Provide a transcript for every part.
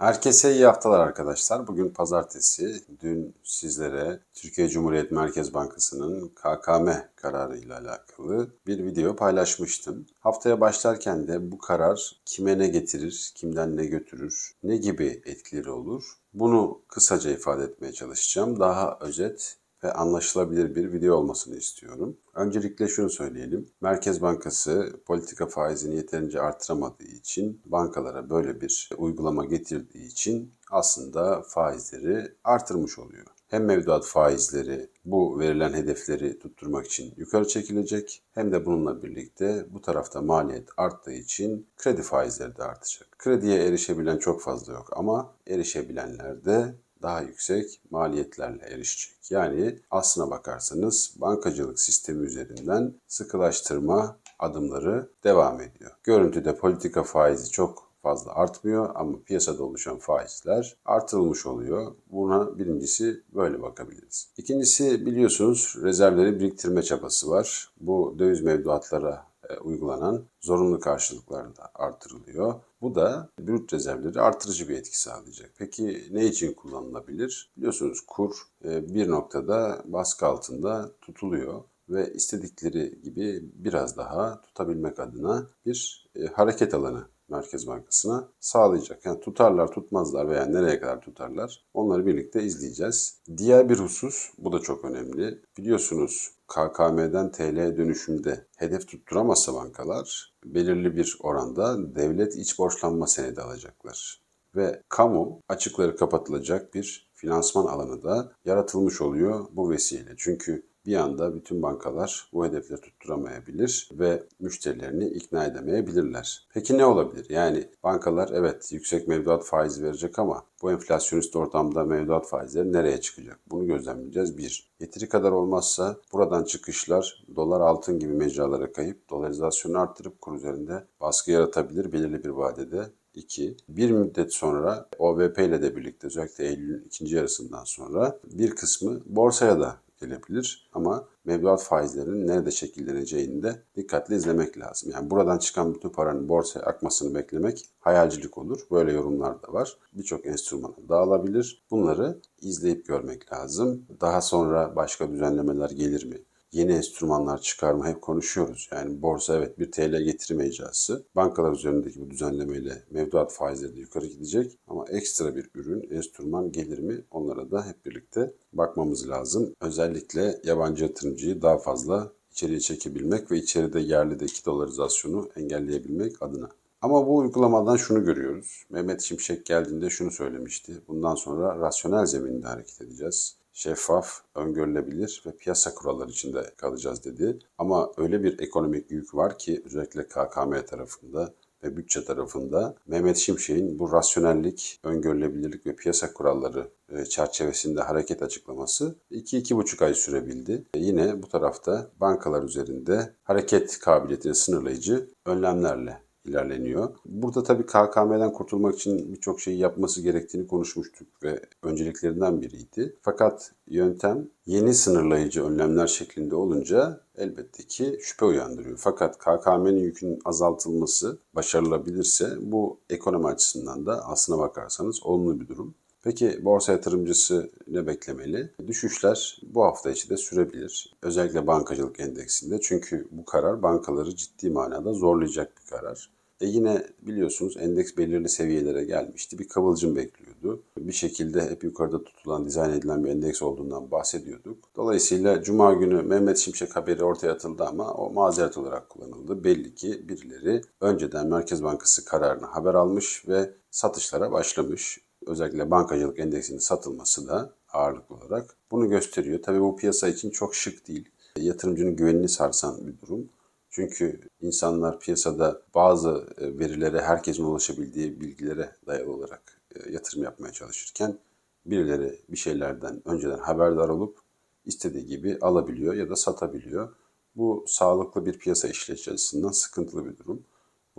Herkese iyi haftalar arkadaşlar. Bugün pazartesi. Dün sizlere Türkiye Cumhuriyet Merkez Bankası'nın KKM kararı ile alakalı bir video paylaşmıştım. Haftaya başlarken de bu karar kime ne getirir, kimden ne götürür, ne gibi etkileri olur? Bunu kısaca ifade etmeye çalışacağım. Daha özet ve anlaşılabilir bir video olmasını istiyorum. Öncelikle şunu söyleyelim. Merkez Bankası politika faizini yeterince artıramadığı için bankalara böyle bir uygulama getirdiği için aslında faizleri artırmış oluyor. Hem mevduat faizleri bu verilen hedefleri tutturmak için yukarı çekilecek hem de bununla birlikte bu tarafta maliyet arttığı için kredi faizleri de artacak. Krediye erişebilen çok fazla yok ama erişebilenler de daha yüksek maliyetlerle erişecek. Yani aslına bakarsanız bankacılık sistemi üzerinden sıkılaştırma adımları devam ediyor. Görüntüde politika faizi çok fazla artmıyor ama piyasada oluşan faizler artırılmış oluyor. Buna birincisi böyle bakabiliriz. İkincisi biliyorsunuz rezervleri biriktirme çabası var. Bu döviz mevduatlara uygulanan zorunlu karşılıklar da artırılıyor. Bu da brüt rezervleri artırıcı bir etki sağlayacak. Peki ne için kullanılabilir? Biliyorsunuz kur e, bir noktada baskı altında tutuluyor ve istedikleri gibi biraz daha tutabilmek adına bir e, hareket alanı Merkez Bankası'na sağlayacak. Yani tutarlar tutmazlar veya nereye kadar tutarlar onları birlikte izleyeceğiz. Diğer bir husus bu da çok önemli. Biliyorsunuz KKM'den TL dönüşümde hedef tutturamazsa bankalar belirli bir oranda devlet iç borçlanma senedi alacaklar. Ve kamu açıkları kapatılacak bir finansman alanı da yaratılmış oluyor bu vesile. Çünkü bir anda bütün bankalar bu hedefleri tutturamayabilir ve müşterilerini ikna edemeyebilirler. Peki ne olabilir? Yani bankalar evet yüksek mevduat faizi verecek ama bu enflasyonist ortamda mevduat faizleri nereye çıkacak? Bunu gözlemleyeceğiz. Bir, yeteri kadar olmazsa buradan çıkışlar dolar altın gibi mecralara kayıp dolarizasyonu arttırıp kur üzerinde baskı yaratabilir belirli bir vadede. 2. Bir müddet sonra OVP ile de birlikte özellikle Eylül'ün ikinci yarısından sonra bir kısmı borsaya da gelebilir. Ama mevduat faizlerinin nerede şekilleneceğini de dikkatli izlemek lazım. Yani buradan çıkan bütün paranın borsaya akmasını beklemek hayalcilik olur. Böyle yorumlar da var. Birçok enstrümana dağılabilir. Bunları izleyip görmek lazım. Daha sonra başka düzenlemeler gelir mi? Yeni enstrümanlar çıkarma hep konuşuyoruz. Yani borsa evet bir TL getirme icrası. Bankalar üzerindeki bu düzenlemeyle mevduat faizleri de yukarı gidecek. Ama ekstra bir ürün, enstrüman gelir mi? Onlara da hep birlikte bakmamız lazım. Özellikle yabancı yatırımcıyı daha fazla içeriye çekebilmek ve içeride yerlideki dolarizasyonu engelleyebilmek adına. Ama bu uygulamadan şunu görüyoruz. Mehmet Şimşek geldiğinde şunu söylemişti. Bundan sonra rasyonel zeminde hareket edeceğiz şeffaf, öngörülebilir ve piyasa kuralları içinde kalacağız dedi. Ama öyle bir ekonomik yük var ki özellikle KKM tarafında ve bütçe tarafında Mehmet Şimşek'in bu rasyonellik, öngörülebilirlik ve piyasa kuralları e, çerçevesinde hareket açıklaması 2-2,5 ay sürebildi. E, yine bu tarafta bankalar üzerinde hareket kabiliyetini sınırlayıcı önlemlerle ilerleniyor. Burada tabii KKM'den kurtulmak için birçok şeyi yapması gerektiğini konuşmuştuk ve önceliklerinden biriydi. Fakat yöntem yeni sınırlayıcı önlemler şeklinde olunca elbette ki şüphe uyandırıyor. Fakat KKM'nin yükünün azaltılması başarılabilirse bu ekonomi açısından da aslına bakarsanız olumlu bir durum. Peki borsa yatırımcısı ne beklemeli? Düşüşler bu hafta içi de sürebilir. Özellikle bankacılık endeksinde. Çünkü bu karar bankaları ciddi manada zorlayacak bir karar. E yine biliyorsunuz endeks belirli seviyelere gelmişti. Bir kıvılcım bekliyordu. Bir şekilde hep yukarıda tutulan, dizayn edilen bir endeks olduğundan bahsediyorduk. Dolayısıyla Cuma günü Mehmet Şimşek haberi ortaya atıldı ama o mazeret olarak kullanıldı. Belli ki birileri önceden Merkez Bankası kararını haber almış ve satışlara başlamış özellikle bankacılık endeksinin satılması da ağırlıklı olarak bunu gösteriyor. Tabii bu piyasa için çok şık değil. Yatırımcının güvenini sarsan bir durum. Çünkü insanlar piyasada bazı e, verilere, herkesin ulaşabildiği bilgilere dayalı olarak e, yatırım yapmaya çalışırken birileri bir şeylerden önceden haberdar olup istediği gibi alabiliyor ya da satabiliyor. Bu sağlıklı bir piyasa işleyişi açısından sıkıntılı bir durum.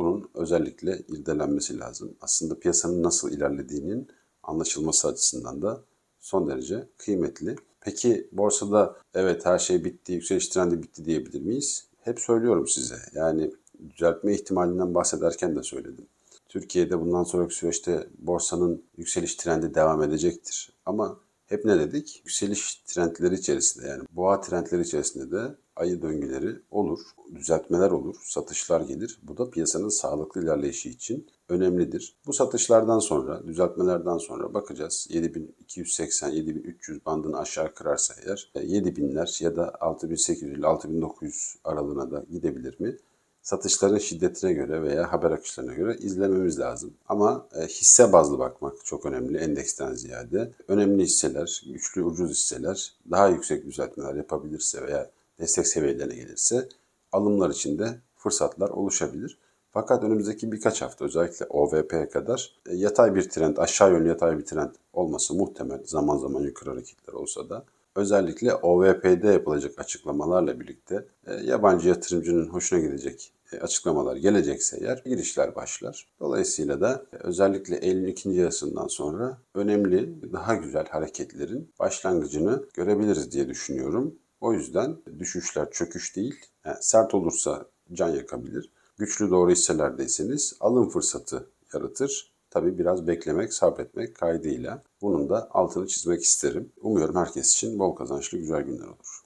Bunun özellikle irdelenmesi lazım. Aslında piyasanın nasıl ilerlediğinin anlaşılması açısından da son derece kıymetli. Peki borsada evet her şey bitti, yükseliş trendi bitti diyebilir miyiz? Hep söylüyorum size. Yani düzeltme ihtimalinden bahsederken de söyledim. Türkiye'de bundan sonraki süreçte borsanın yükseliş trendi devam edecektir. Ama hep ne dedik? Yükseliş trendleri içerisinde yani boğa trendleri içerisinde de ayı döngüleri olur, düzeltmeler olur, satışlar gelir. Bu da piyasanın sağlıklı ilerleyişi için önemlidir. Bu satışlardan sonra, düzeltmelerden sonra bakacağız. 7280-7300 bandını aşağı kırarsa eğer 7000'ler ya da 6800 ile 6900 aralığına da gidebilir mi? satışların şiddetine göre veya haber akışlarına göre izlememiz lazım. Ama e, hisse bazlı bakmak çok önemli endeksten ziyade. Önemli hisseler, güçlü ucuz hisseler daha yüksek düzeltmeler yapabilirse veya destek seviyelerine gelirse alımlar için de fırsatlar oluşabilir. Fakat önümüzdeki birkaç hafta özellikle OVP'ye kadar e, yatay bir trend, aşağı yönlü yatay bir trend olması muhtemel. Zaman zaman yukarı hareketler olsa da özellikle OVP'de yapılacak açıklamalarla birlikte e, yabancı yatırımcının hoşuna gidecek e, açıklamalar gelecekse eğer girişler başlar. Dolayısıyla da özellikle Eylül ikinci yarısından sonra önemli, daha güzel hareketlerin başlangıcını görebiliriz diye düşünüyorum. O yüzden düşüşler çöküş değil, yani sert olursa can yakabilir. Güçlü doğru hisselerdeyseniz alım fırsatı yaratır. Tabii biraz beklemek, sabretmek kaydıyla. Bunun da altını çizmek isterim. Umuyorum herkes için bol kazançlı güzel günler olur.